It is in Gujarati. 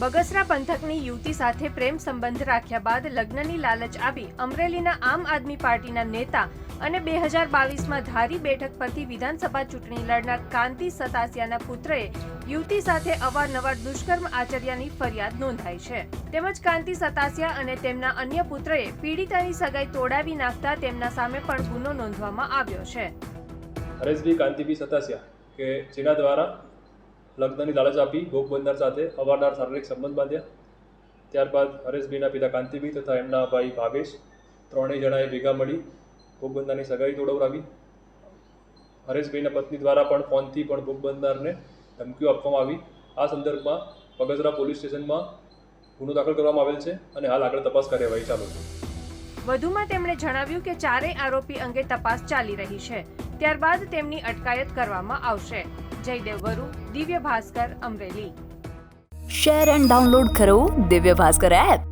બગસરા પંથકની યુવતી સાથે પ્રેમ સંબંધ રાખ્યા બાદ લગ્નની લાલચ આપી અમરેલીના આમ આદમી પાર્ટીના નેતા અને બે હજાર બાવીસમાં ધારી બેઠક પરથી વિધાનસભા ચૂંટણી લડનાર કાંતિ સતાસિયાના પુત્રએ યુવતી સાથે અવારનવાર દુષ્કર્મ આચર્યાની ફરિયાદ નોંધાઈ છે. તેમજ કાંતિ સતાસિયા અને તેમના અન્ય પુત્રએ પીડિતાની સગાઈ તોડાવી નાખતા તેમના સામે પણ ગુનો નોંધવામાં આવ્યો છે. હરેશભાઈ કાંતિભાઈ સતાસિયા કે જેના દ્વારા લગ્નની લાલચ આપી, ભોગ બનનાર સાથે અવારનાર શારીરિક સંબંધ બાંધ્યા. ત્યારબાદ હરેશભાઈના પિતા કાંતિભાઈ તથા એમના ભાઈ ભાવેશ ત્રણેય જણાએ ભેગા મળી ભોગ સગાઈ તોડવડાવી હરેશભાઈના પત્ની દ્વારા પણ ફોનથી પણ ભોગ બંદરને ધમકીઓ આપવામાં આવી. આ સંદર્ભમાં બગસરા પોલીસ સ્ટેશનમાં ગુનો દાખલ કરવામાં આવેલ છે અને હાલ આગળ તપાસ કાર્યવાહી ચાલુ છે. વધુમાં તેમણે જણાવ્યું કે ચારેય આરોપી અંગે તપાસ ચાલી રહી છે. ત્યારબાદ તેમની અટકાયત કરવામાં આવશે. Jaydev Varu Divya Bhaskar Amreli. Share and download કરો દિવ્ય ભાસ્કર એપ